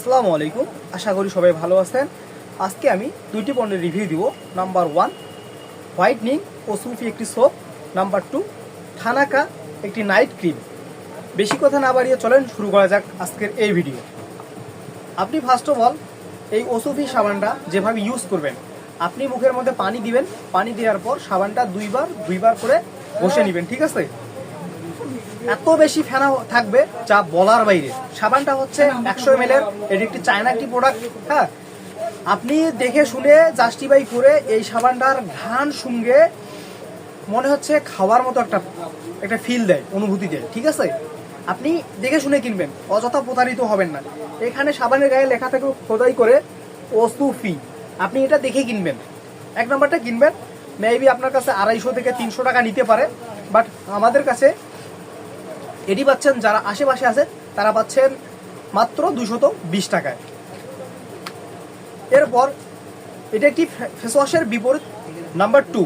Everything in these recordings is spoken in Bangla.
আসসালামু আলাইকুম। আশা করি সবাই ভালো আছেন। আজকে আমি দুইটি পণ্যের রিভিউ দিব। নাম্বার ওয়ান হোয়াইটনিং ও সুফি একটি সোপ নাম্বার টু থানাকা একটি নাইট ক্রিম বেশি কথা না বাড়িয়ে চলেন, শুরু করা যাক আজকের এই ভিডিও আপনি ফার্স্ট অফ অল এই ওসুফি সাবানটা যেভাবে ইউজ করবেন, আপনি মুখের মধ্যে পানি দিবেন। পানি দেওয়ার পর সাবানটা দুইবার দুইবার করে ঘষে নেবেন, ঠিক আছে? এত বেশি ফেনা থাকবে যা বলার বাইরে। সাবানটা হচ্ছে একশো এম এর, এটি একটি চায়না একটি প্রোডাক্ট হ্যাঁ? আপনি দেখে শুনে জাস্টিফাই করে এই সাবানটার ঘ্রাণ সঙ্গে মনে হচ্ছে খাওয়ার মতো একটা একটা ফিল দেয়, অনুভূতি দেয়, ঠিক আছে? আপনি দেখে শুনে কিনবেন, অযথা প্রতারিত হবেন না। এখানে সাবানের গায়ে লেখা থাকে খোদাই করে ওসুফি আপনি এটা দেখে কিনবেন। এক নম্বরটা কিনবেন মেবি আপনার কাছে আড়াইশো থেকে তিনশো টাকা নিতে পারে বাট আমাদের কাছে এটি পাচ্ছেন, যারা আশেপাশে আছে তারা পাচ্ছেন মাত্র দুশত বিশ টাকায়। এরপর, এটা একটি ফেস ওয়াশের বিপরীত নাম্বার টু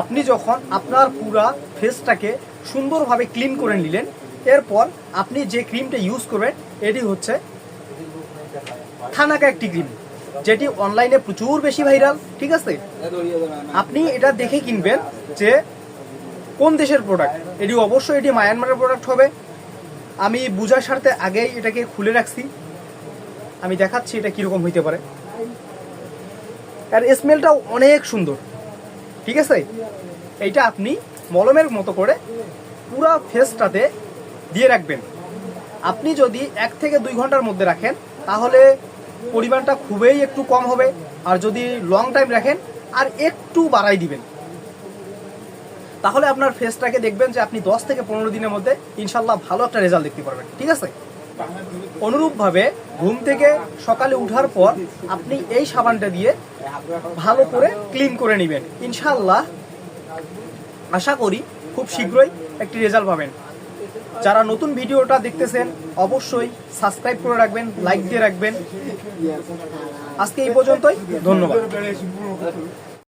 আপনি যখন আপনার পুরা ফেসটাকে সুন্দরভাবে ক্লিন করে নিলেন, এরপর আপনি যে ক্রিমটা ইউজ করবেন, এটি হচ্ছে থানাকা একটি ক্রিম যেটি অনলাইনে প্রচুর বেশি ভাইরাল ঠিক আছে? আপনি এটা দেখে কিনবেন যে কোন দেশের প্রোডাক্ট এটি অবশ্যই এটি মায়ানমারের প্রোডাক্ট হবে। আমি বুঝার স্বার্থে আগেই এটাকে খুলে রাখছি। আমি দেখাচ্ছি এটা কীরকম হইতে পারে। আর স্মেলটাও অনেক সুন্দর। ঠিক আছে? এইটা আপনি মলমের মতো করে পুরা ফেসটাতে দিয়ে রাখবেন। আপনি যদি এক থেকে দুই ঘণ্টার মধ্যে রাখেন, তাহলে পরিমাণটা খুবই একটু কম হবে। আর যদি লং টাইম রাখেন, আর একটু বাড়াই দিবেন। তাহলে আপনার ফেসটাকে দেখবেন যে আপনি দশ থেকে পনেরো দিনের মধ্যে ইনশাল্লাহ ভালো একটা রেজাল্ট দেখতে পারবেন, ঠিক আছে? অনুরূপভাবে ঘুম থেকে সকালে উঠার পর আপনি এই সাবানটা দিয়ে ভালো করে ক্লিন করে নেবেন। ইনশাল্লাহ আশা করি খুব শীঘ্রই একটি রেজাল্ট পাবেন। যারা নতুন ভিডিওটা দেখতেছেন, অবশ্যই সাবস্ক্রাইব করে রাখবেন লাইক দিয়ে রাখবেন। আজকে এই পর্যন্তই, ধন্যবাদ।